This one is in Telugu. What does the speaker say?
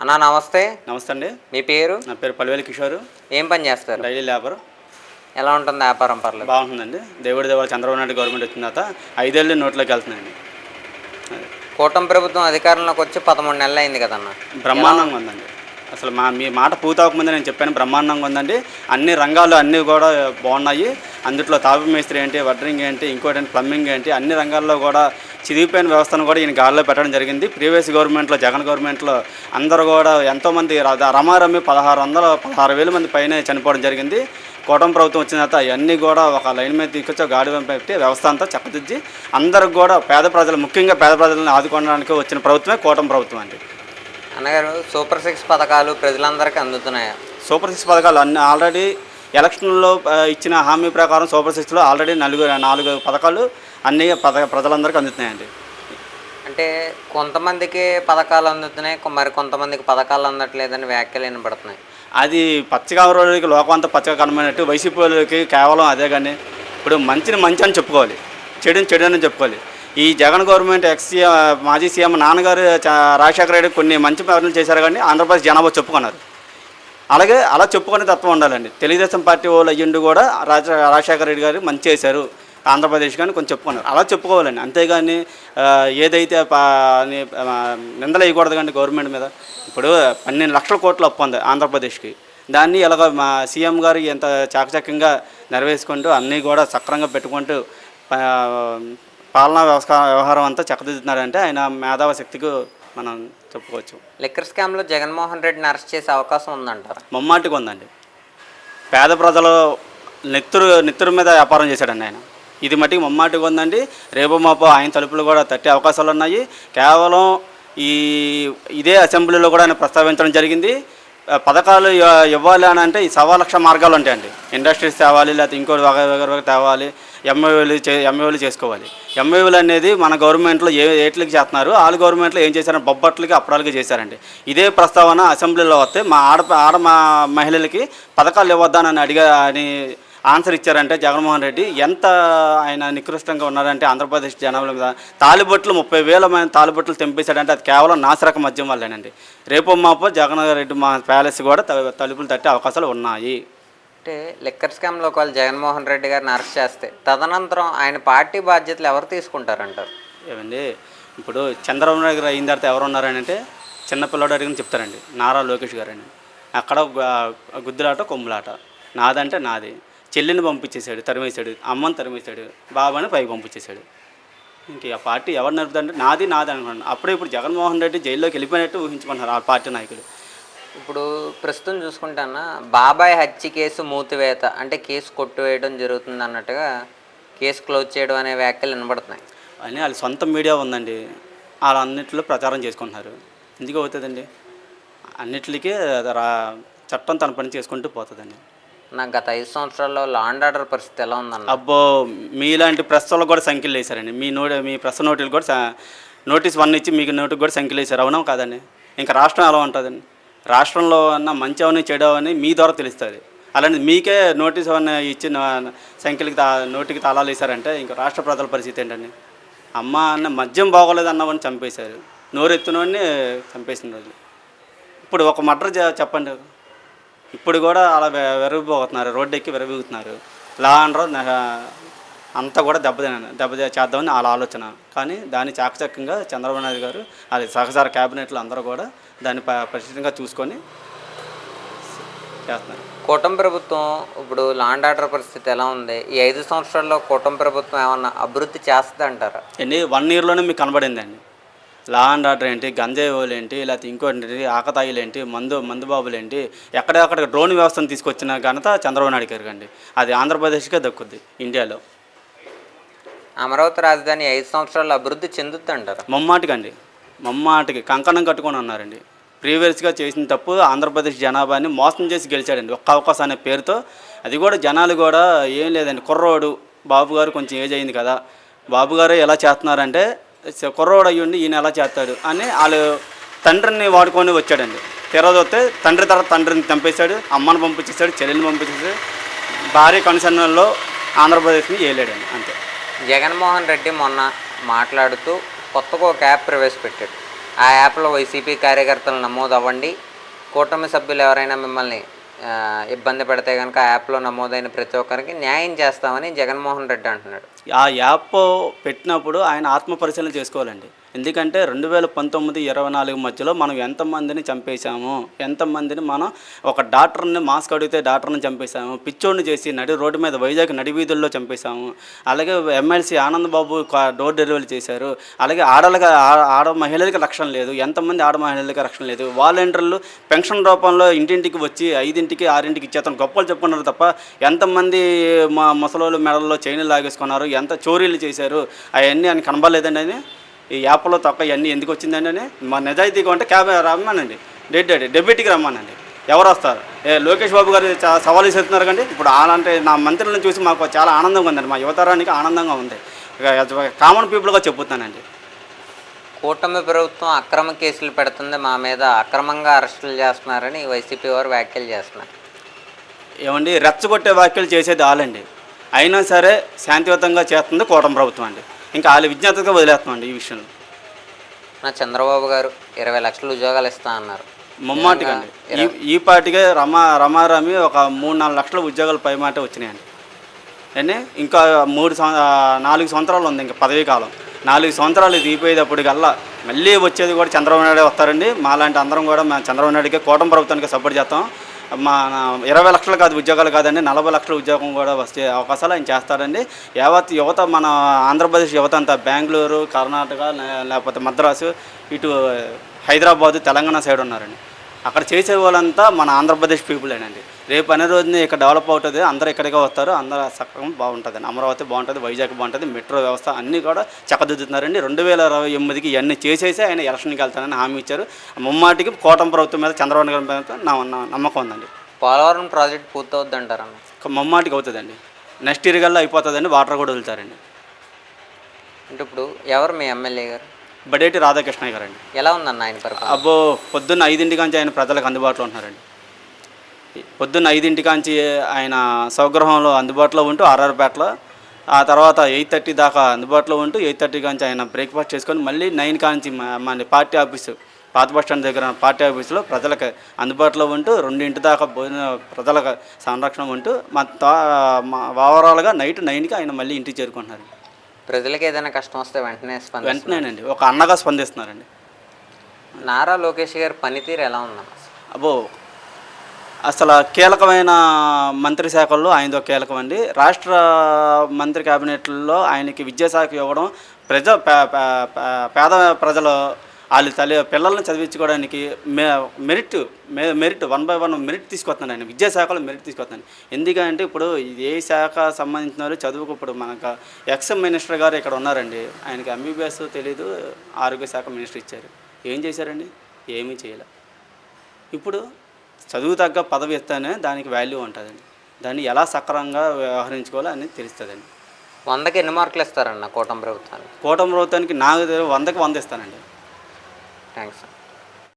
అన్నా నమస్తే. నమస్తే అండి. మీ పేరు? నా పేరు పల్వేలి కిషోర్. ఏం పని చేస్తారు? Daily labour. ఎలా ఉంటుంది వ్యాపారం? పర్లేదు. బాగుంటుందండి. దేవుడి దేవాల చంద్రబాబు నాయుడు గవర్నమెంట్ వచ్చిన తర్వాత ఐదేళ్ళు నోట్లోకి వెళ్తున్నాయండి. కూటమి ప్రభుత్వం అధికారంలోకి వచ్చి పదమూడు నెలలు అయింది కదన్న. బ్రహ్మాండంగా ఉందండి. అసలు మా మీ మాట పూర్తవకముందే నేను చెప్పాను బ్రహ్మాండంగా ఉందండి. అన్ని రంగాలు అన్నీ కూడా బాగున్నాయి. అందుట్లో తాపి మేస్త్రి ఏంటి వడ్రింగ్ ఏంటి ఇంకోటి ప్లంబింగ్ ఏంటి అన్ని రంగాల్లో కూడా చిదిగిపోయిన వ్యవస్థను కూడా ఈయన గాల్లో పెట్టడం జరిగింది. ప్రీవియస్ గవర్నమెంట్లో జగన్ గవర్నమెంట్లో అందరూ కూడా ఎంతోమంది ర- రమారమి పదహారు వందల పదహారు వేల మంది పైన చనిపోవడం జరిగింది. కూటమి ప్రభుత్వం వచ్చిన తర్వాత అవన్నీ కూడా ఒక లైన్ మీద తీసుకొచ్చి గాడి పెట్టి వ్యవస్థ అంతా చక్కదిద్ది. అందరికి కూడా పేద ప్రజలు ముఖ్యంగా పేద ప్రజలను ఆదుకోవడానికి వచ్చిన ప్రభుత్వమే కూటమి ప్రభుత్వం అండి. అన్నగారు సూపర్ సిక్స్ పథకాలు ప్రజలందరికీ అందుతున్నాయా? సూపర్ సిక్స్ పథకాలు అన్ని ఆల్రెడీ ఎలక్షన్లో ఇచ్చిన హామీ ప్రకారం సూపర్ సిక్స్లో ఆల్రెడీ నలుగు నాలుగు పథకాలు అన్ని పథ ప్రజలందరికీ అందుతున్నాయండి. అంటే కొంతమందికి పథకాలు అందుతున్నాయి మరి కొంతమందికి పథకాలు అందట్లేదని వ్యాఖ్యలు వినపడుతున్నాయి. అది పచ్చగా రోజులకి లోకం అంతా పచ్చగా కనబడినట్టు వైసీపీ వాళ్ళకి కేవలం అదే కానీ ఇప్పుడు మంచిని మంచి అని చెప్పుకోవాలి చెడుని చెడు అని చెప్పుకోవాలి. ఈ జగన్ గవర్నమెంట్ ఎక్స్ మాజీ సీఎం నాన్నగారు రాజశేఖర రెడ్డి కొన్ని మంచి పనులు చేశారు కానీ ఆంధ్రప్రదేశ్ జనాభా చెప్పుకున్నారు. అలాగే అలా చెప్పుకునే తత్వం ఉండాలండి. తెలుగుదేశం పార్టీ వాళ్ళు అయ్యిండు కూడా రాజ రాజశేఖర రెడ్డి గారు మంచి చేశారు. ఆంధ్రప్రదేశ్ కానీ కొంచెం చెప్పుకున్నారు. అలా చెప్పుకోవాలండి. అంతేగాని ఏదైతే నిందలు వేయకూడదు కానీ గవర్నమెంట్ మీద. ఇప్పుడు పన్నెండు లక్షల కోట్లు అప్పు ఉంది ఆంధ్రప్రదేశ్కి. దాన్ని ఇలాగ మా సీఎం గారు ఎంత చాకచక్యంగా నెరవేర్చుకుంటూ అన్నీ కూడా సక్రంగా పెట్టుకుంటూ పాలనా వ్యవస్థ వ్యవహారం అంతా చక్కదిద్దుతున్నారంటే ఆయన మేధావ శక్తికి మనం చెప్పుకోవచ్చు. లిక్కర్ స్కామ్లో జగన్మోహన్ రెడ్డిని అరెస్ట్ చేసే అవకాశం ఉందంటారా? ముమ్మాటికి ఉందండి. పేద ప్రజలు నెత్తురు నెత్తురు మీద వ్యాపారం చేశాడండి ఆయన. ఇది మట్టికి మమ్మాటిగా ఉందండి. రేపు మాపో ఆయన తలుపులు కూడా తట్టే అవకాశాలు ఉన్నాయి. కేవలం ఈ ఇదే అసెంబ్లీలో కూడా ఆయన ప్రస్తావించడం జరిగింది. పథకాలు ఇవ్వాలి అని అంటే ఈ సవా లక్ష మార్గాలు ఉంటాయండి. ఇండస్ట్రీస్ తేవాలి లేకపోతే ఇంకో దగ్గర తేవాలి ఎంఏలు చే ఎంఏలు చేసుకోవాలి. ఎంఏలు అనేది మన గవర్నమెంట్లో ఏ ఏట్లకి చేస్తున్నారు? వాళ్ళ గవర్నమెంట్లో ఏం చేశారంటే బొబ్బట్లకి అప్పడాలకి చేశారండి. ఇదే ప్రస్తావన అసెంబ్లీలో వస్తే మా ఆడ ఆడ మా మహిళలకి పథకాలు ఇవ్వద్దానని అడిగా అని ఆన్సర్ ఇచ్చారంటే జగన్మోహన్ రెడ్డి ఎంత ఆయన నికృష్టంగా ఉన్నారంటే ఆంధ్రప్రదేశ్ జనాభా మీద తాలిబొట్లు ముప్పై వేల మంది తాలిబొట్లు తెంపేశాడంటే అది కేవలం నాసిరక మద్యం వల్లేనండి. రేపు మాపో జగన్ రెడ్డి మా ప్యాలెస్ కూడా తలుపులు తట్టే అవకాశాలు ఉన్నాయి. అంటే లిక్కర్ స్కామ్లో ఒకవేళ జగన్మోహన్ రెడ్డి గారిని అరెస్ట్ చేస్తే తదనంతరం ఆయన పార్టీ బాధ్యతలు ఎవరు తీసుకుంటారంటారు? ఏమండి ఇప్పుడు చంద్రబాబు నాయుడు గారు అయిన తర్వాత ఎవరు ఉన్నారని అంటే చిన్నపిల్లడు అడిగిన చెప్తారండి. నారా లోకేష్ గారు అని. అక్కడ గుద్దులాట కొమ్ములాట. నాదంటే నాది. చెల్లిని పంపించేశాడు తరిమేశాడు అమ్మని తరిమేశాడు బాబాని పైకి పంపించేశాడు. ఇంక ఆ పార్టీ ఎవరు నడుపుతారంటే నాది నాది అనుకున్నాను అప్పుడే ఇప్పుడు జగన్మోహన్ రెడ్డి జైల్లోకి వెళ్ళిపోయినట్టు ఊహించుకుంటున్నారు ఆ పార్టీ నాయకులు. ఇప్పుడు ప్రస్తుతం చూసుకుంటానా బాబాయ్ హత్య కేసు మూతివేత అంటే కేసు కొట్టివేయడం జరుగుతుంది అన్నట్టుగా కేసు క్లోజ్ చేయడం అనే వ్యాఖ్యలు వినబడుతున్నాయి. అని వాళ్ళ సొంత మీడియా ఉందండి. వాళ్ళ అన్నింటిలో ప్రచారం చేసుకుంటున్నారు. ఎందుకు అవుతుందండి? అన్నిటికీ రా చట్టం తన పని చేసుకుంటూ పోతుందండి. నాకు గత ఐదు సంవత్సరాల్లో లాండ్ ఆర్డర్ పరిస్థితి ఎలా ఉందన్న? అబ్బో మీలాంటి ప్రెస్ కూడా సంఖ్యలు వేశారండి మీ నోటి మీ ప్రెస్ నోటీలు కూడా నోటీస్ వన్ ఇచ్చి మీకు నోటికి కూడా సంఖ్యలు వేశారు అవునా? కాదండి. ఇంకా రాష్ట్రం ఎలా ఉంటుందండి? రాష్ట్రంలో అన్న మంచి అవని చెడు అని మీ ద్వారా తెలుస్తుంది. అలాంటి మీకే నోటీస్ అవన్నీ ఇచ్చి సంఖ్యలకి తా నోటికి తాళాలు వేశారంటే ఇంకా రాష్ట్ర ప్రజల పరిస్థితి ఏంటండి? అమ్మ అన్న మద్యం బాగోలేదు అన్నవని చంపేశారు. నోరెత్తునోడిని చంపేసిన రోజు ఇప్పుడు ఒక మర్డర్ చెప్పండి. ఇప్పుడు కూడా అలా వె- వెరవిపోతున్నారు రోడ్డు ఎక్కి వెరవిగుతున్నారు లా అండర్ అంతా కూడా దెబ్బ దెబ్బ చేద్దామని వాళ్ళ ఆలోచన. కానీ దాన్ని చాకచక్యంగా చంద్రబాబు నాయుడు గారు అది సహచార క్యాబినెట్లు అందరూ కూడా దాన్ని ప- పరిశీలంగా చూసుకొని చేస్తున్నారు. కూటమి ప్రభుత్వం ఇప్పుడు లా అండ్ ఆర్డర్ పరిస్థితి ఎలా ఉంది? ఈ ఐదు సంవత్సరాల్లో కూటమి ప్రభుత్వం ఏమన్నా అభివృద్ధి చేస్తుంది అంటారా ఎన్ని వన్ ఇయర్లోనే మీకు కనబడిందండి. లా అండ్ ఆర్డర్ ఏంటి? గంజాయిలు ఏంటి లేకపోతే ఇంకోటి ఆకతాయిలు ఏంటి మందు మందు బాబులు ఏంటి ఎక్కడెక్కడ డ్రోన్ వ్యవస్థను తీసుకొచ్చిన ఘనత చంద్రబాబు నాయుడు గారికి అండి అది ఆంధ్రప్రదేశ్కే దక్కుద్ది ఇండియాలో. అమరావతి రాజధాని ఐదు సంవత్సరాల్లో అభివృద్ధి చెందుద్ది అంటారా ముమ్మాటికి కంకణం కట్టుకొని ఉన్నారండి. ప్రీవియస్గా చేసిన తప్పు ఆంధ్రప్రదేశ్ జనాభాని మోసం చేసి గెలిచాడండి. ఒక్క అవకాశం అనే పేరుతో. అది కూడా జనాలు కూడా ఏం లేదండి. కుర్రోడు బాబు గారు కొంచెం ఏజ్ అయింది కదా. బాబు గారు ఎలా చేస్తున్నారంటే కుర్రోడు అయ్యుండి ఈయన ఎలా చేస్తాడు అని వాళ్ళు తండ్రిని వాడుకొని వచ్చాడండి. తెరదొస్తే తండ్రి తర్వాత తండ్రిని చంపేశాడు అమ్మని పంపించేశాడు చెల్లెని పంపించేశాడు. భార్య కనుసన్నల్లో ఆంధ్రప్రదేశ్ని ఏలాడండి అంతే. జగన్మోహన్ రెడ్డి మొన్న మాట్లాడుతూ కొత్తగా ఒక యాప్ ప్రవేశపెట్టాడు ఆ యాప్లో వైసీపీ కార్యకర్తలు నమోదు అవ్వండి కూటమి సభ్యులు ఎవరైనా మిమ్మల్ని ఇబ్బంది పెడితే కనుక యాప్లో నమోదైన ప్రతి ఒక్కరికి న్యాయం చేస్తామని జగన్మోహన్ రెడ్డి అంటున్నాడు. ఆ యాప్ పెట్టినప్పుడు ఆయన ఆత్మ పరిశీలన చేసుకోవాలండి. ఎందుకంటే రెండు వేల పంతొమ్మిది ఇరవై నాలుగు మధ్యలో మనం ఎంతమందిని చంపేశాము? ఎంతమందిని మనం ఒక డాక్టర్ని మాస్క్ అడిగితే డాక్టర్ని చంపేశాము? పిచ్చోడిని చేసి నడి రోడ్డు మీద వైజాగ్ నడి వీధుల్లో చంపేశాము? అలాగే ఎమ్మెల్సీ ఆనందబాబు డోర్ డెలివరీ చేశారు. అలాగే ఆడలకి ఆడ మహిళలకి రక్షణ లేదు. ఎంతమంది ఆడ మహిళలకి రక్షణ లేదు. వాలంటీర్లు పెన్షన్ రూపంలో ఇంటింటికి వచ్చి ఐదింటికి ఆరింటికి ఇచ్చేతను గొప్పలు చెప్పుకున్నారు తప్ప ఎంతమంది మా ముసలోళ్ళు మెడల్లో చైన్లు లాగేసుకున్నారు? ఎంత చోరీలు చేశారు? అవన్నీ అని కనబడలేదండి అని ఈ యాప్లో తప్ప ఇవన్నీ ఎందుకు వచ్చిందండి అని మా నిజాయితీగా ఉంటే క్యాబ్ రమ్మనండి. డెడ్ డెబిట్కి రమ్మనండి. ఎవరు వస్తారు? ఏ లోకేష్ బాబు గారు సవాలు చేస్తున్నారు కండి. ఇప్పుడు అంటే నా మంత్రులను చూసి మాకు చాలా ఆనందంగా ఉందండి. మా యువతరానికి ఆనందంగా ఉంది. ఇక కామన్ పీపుల్గా చెప్పుతానండి. కూటమి ప్రభుత్వం అక్రమ కేసులు పెడుతుంది. మా మీద అక్రమంగా అరెస్టులు చేస్తున్నారని వైసీపీ వారు వ్యాఖ్యలు చేస్తున్నారు. ఏమండి? రెచ్చగొట్టే వ్యాఖ్యలు చేసేది వాళ్ళండి అయినా సరే శాంతియుతంగా చేస్తుంది కూటమి ప్రభుత్వం అండి. ఇంకా వాళ్ళ విజ్ఞాతగా వదిలేస్తున్నామండి ఈ విషయంలో. నా చంద్రబాబు గారు ఇరవై లక్షల ఉద్యోగాలు ఇస్తా అన్నారు. ముమ్మాటిగా అండి ఈ ఈ పాటికే రమా రమారామి ఒక మూడు నాలుగు లక్షల ఉద్యోగాలు పైమాట వచ్చినాయండి. అండి ఇంకా మూడు నాలుగు సంవత్సరాలు ఉంది ఇంకా పదవీ కాలం. నాలుగు సంవత్సరాలు దీపోయేటప్పటికల్లా మళ్ళీ వచ్చేది కూడా చంద్రబాబు నాయుడు వస్తారండి. మాలాంటి అందరం కూడా మా చంద్రబాబు నాయుడుకి కూటమి ప్రభుత్వానికి సపోర్ట్ చేస్తాం. మా ఇరవై లక్షలు కాదు ఉద్యోగాలు కాదండి. నలభై లక్షల ఉద్యోగం కూడా వచ్చే అవకాశాలు ఆయన చేస్తాడండి. యావత్ యువత మన ఆంధ్రప్రదేశ్ యువత అంతా బెంగళూరు కర్ణాటక లేకపోతే మద్రాసు ఇటు హైదరాబాదు తెలంగాణ సైడ్ ఉన్నారండి. అక్కడ చేసే వాళ్ళంతా మన ఆంధ్రప్రదేశ్ పీపులేనండి. రేపు అనే రోజున ఇక్కడ డెవలప్ అవుతుంది. అందరూ ఇక్కడికే వస్తారు. అందరూ సక్రమం బాగుంటుంది అమరావతి బాగుంటుంది వైజాగ్ బాగుంటుంది మెట్రో వ్యవస్థ అన్నీ కూడా చక్కదిద్దుతున్నారండి. రెండు వేల ఇరవై ఎనిమిదికి ఇవన్నీ చేసేసి ఆయన ఎలక్షన్కి వెళ్తానని హామీ ఇచ్చారు. ముమ్మాటికి కూటమి ప్రభుత్వం మీద చంద్రబాబు నాయుడు మీద నా నమ్మకం ఉందండి. పోలవరం ప్రాజెక్ట్ పూర్తవుద్ది అంటారన్న ఒక ముమ్మాటికి అవుతుందండి. నెక్స్ట్ ఇయర్ కల్లా అయిపోతుందండి. వాటర్ కూడా వదులుతారండి. అంటే ఇప్పుడు ఎవరు మీ ఎమ్మెల్యే గారు? బడేటి రాధాకృష్ణయ్య గారండి. ఎలా ఉందన్న ఆయన అబ్బో పొద్దున్న ఐదింటి కాంచి ఆయన ప్రజలకు అందుబాటులో ఉంటున్నారండి. పొద్దున్న ఐదింటి కాంచి ఆయన స్వగృహంలో అందుబాటులో ఉంటూ ఆర్ఆర్పేటలో ఆ తర్వాత ఎయిట్ థర్టీ దాకా అందుబాటులో ఉంటూ ఎయిట్ థర్టీ కాంచి ఆయన బ్రేక్ఫాస్ట్ చేసుకొని మళ్ళీ నైన్ కాంచి మా- మన పార్టీ ఆఫీసు పాత బస్ స్టాండ్ దగ్గర పార్టీ ఆఫీసులో ప్రజలకు అందుబాటులో ఉంటూ రెండింటి దాకా భోజన ప్రజలకు సంరక్షణ ఉంటూ మొత్తం ఓవరాల్గా నైట్ నైన్కి ఆయన మళ్ళీ ఇంటికి చేరుకుంటున్నారు. ప్రజలకు ఏదైనా కష్టం వస్తే వెంటనే వెంటనేనండి. ఒక అన్నగా స్పందిస్తున్నారండి. నారా లోకేష్ గారి పనితీరు ఎలా ఉందన్న అబ్బో అసలు కీలకమైన మంత్రి శాఖల్లో ఆయనతో కీలకం అండి. రాష్ట్ర మంత్రి క్యాబినెట్లో ఆయనకి విద్యాశాఖ ఇవ్వడం ప్రజ పేద ప్రజలు వాళ్ళ తల్లి పిల్లల్ని చదివించుకోవడానికి మె మెరిట్ మె merit one by one merit తీసుకొస్తాను ఆయన విద్యాశాఖలో మెరిట్ తీసుకొస్తున్నాను. ఎందుకంటే ఇప్పుడు ఏ శాఖ సంబంధించిన వాళ్ళు చదువుకు ఇప్పుడు మనకు ఎక్స్ఎం మినిస్టర్ గారు ఇక్కడ ఉన్నారండి. ఆయనకి ఎంబీబీఎస్ తెలీదు ఆరోగ్య శాఖ మినిస్టర్ ఇచ్చారు. ఏం చేశారండి? ఏమీ చేయలే. ఇప్పుడు చదువు తగ్గ పదవి ఇస్తేనే దానికి వాల్యూ ఉంటుందండి. దాన్ని ఎలా సక్రమంగా వ్యవహరించుకోవాలో అనేది తెలుస్తుందండి. వందకి ఎన్ని మార్కులు ఇస్తారన్న కూటమి ప్రభుత్వానికి కూటమి ప్రభుత్వానికి నాకు వందకి వంద ఇస్తానండి. థ్యాంక్స్